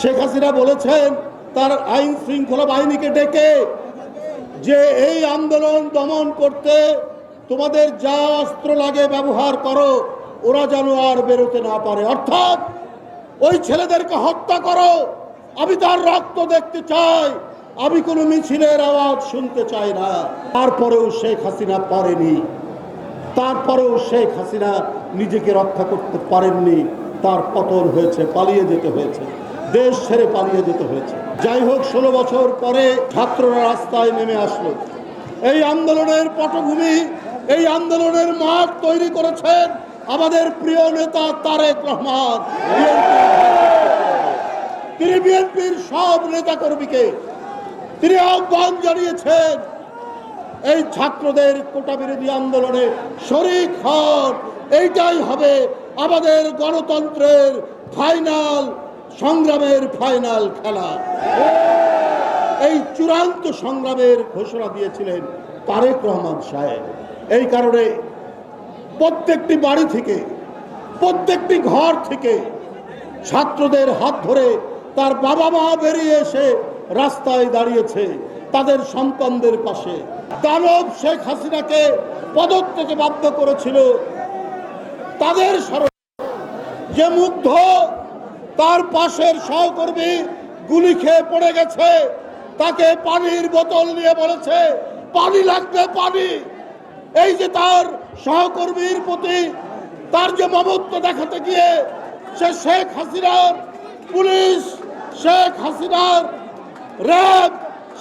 শেখ হাসিনা বলেছেন, তার আইন শৃঙ্খলা বাহিনীকে ডেকে যে এই আন্দোলন দমন করতে তোমাদের যা অস্ত্র লাগে ব্যবহার করো, ওরা যেন আর বেরোতে না পারে। অর্থাৎ ওই ছেলেদেরকে হত্যা করো, আমি তার রক্ত দেখতে চাই, আমি কোনো মিছিলের আওয়াজ শুনতে চাই না। তারপরেও শেখ হাসিনা পারেনি। তারপরেও শেখ হাসিনা নিজেকে রক্ষা করতে পারেননি। তার পতন হয়েছে, পালিয়ে যেতে হয়েছে। দেশ ছেড়ে পালিয়ে যেতে হয়েছে। যাই হোক, ষোলো বছর পরে ছাত্ররা রাস্তায় নেমে আসলো। এই আন্দোলনের পটভূমি, এই আন্দোলনের মাঠ তৈরি করেছেন আমাদের প্রিয় নেতা তারেক রহমান। তিনি বিএনপির সব নেতাকর্মীকে, তিনি আহ্বান জানিয়েছেন, এই ছাত্রদের কোটা বিরোধী আন্দোলনে শরিক হন। এইটাই হবে আমাদের গণতন্ত্রের ফাইনাল সংগ্রামের ফাইনাল খেলা। এই চূড়ান্ত সংগ্রামের ঘোষণা দিয়েছিলেন তারেক রহমান সাহেব। এই কারণে প্রত্যেকটি বাড়ি থেকে, প্রত্যেকটি ঘর থেকে ছাত্রদের হাত ধরে তার বাবা মা বেরিয়ে এসে রাস্তায় দাঁড়িয়েছে তাদের সন্তানদের পাশে। দানব শেখ হাসিনাকে পদত্যাগে বাধ্য করেছিল তাদের যে মুগ্ধ তার পাশের সহকর্মী গুলি খেয়ে পড়ে গেছে। তাকে পানির বোতল নিয়ে বলেছে, পানি লাগবে, পানি। এই যে তার সহকর্মীর প্রতি তার যে মমত্ব দেখাতে গিয়ে সে শেখ হাসিনার পুলিশ, শেখ হাসিনার র্যাব,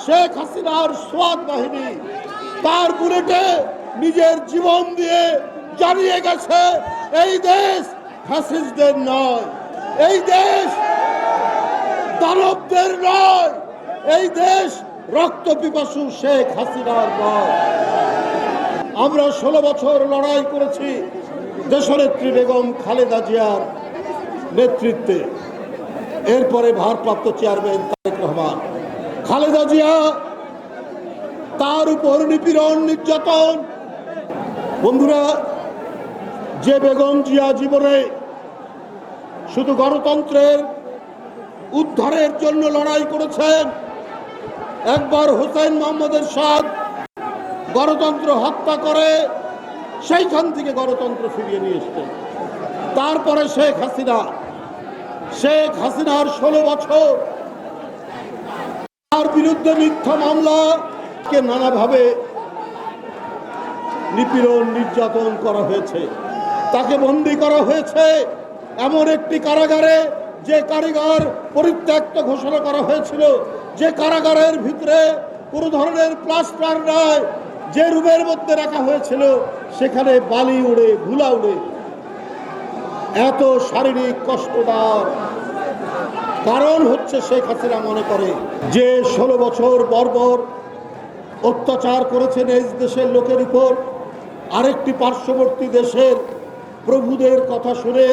শেখ হাসিনার সোয়াদ বাহিনী তার বুলেটে নিজের জীবন দিয়ে জানিয়ে গেছে, এই দেশ ফ্যাসিস্টদের নয়। এই দেশ দানবদের নয়, এই দেশ রক্ত পিপাসু শেখ হাসিনার নয়। আমরা ষোলো বছর লড়াই করেছি দেশনেত্রী বেগম খালেদা জিয়ার নেতৃত্বে। এরপরে ভারপ্রাপ্ত চেয়ারম্যান তারেক রহমান। খালেদা জিয়া তার উপর নিপীড়ন, নির্যাতন। বন্ধুরা, যে বেগম জিয়া জীবনে শুধু গণতন্ত্রের উদ্ধারের জন্য লড়াই করেছেন। একবার হোসেন মোহাম্মদের সাথ গণতন্ত্র হত্যা করে সেইখান থেকে গণতন্ত্র ফিরিয়ে নিয়ে এসছেন তারপরে শেখ হাসিনা, শেখ হাসিনার ষোলো বছর তার বিরুদ্ধে মিথ্যা মামলাকে নানাভাবে নিপীড়ন, নির্যাতন করা হয়েছে। তাকে বন্দি করা হয়েছে। এমন একটি কারাগারে যে কারিগর পরিত্যক্ত ঘোষণা করা হয়েছিল, যে কারাগারের ভিতরে কোনো ধরনের প্লাস্টার নয়, যে রুমের মধ্যে রাখা হয়েছিল, সেখানে বালি উড়ে, ধুলা উড়ে। এত শারীরিক কষ্টদার কারণ হচ্ছে শেখ হাসিনা মনে করে, যে ষোলো বছর বর্বর অত্যাচার করেছেন এই দেশের লোকের উপর, আরেকটি পার্শ্ববর্তী দেশের প্রভুদের কথা শুনে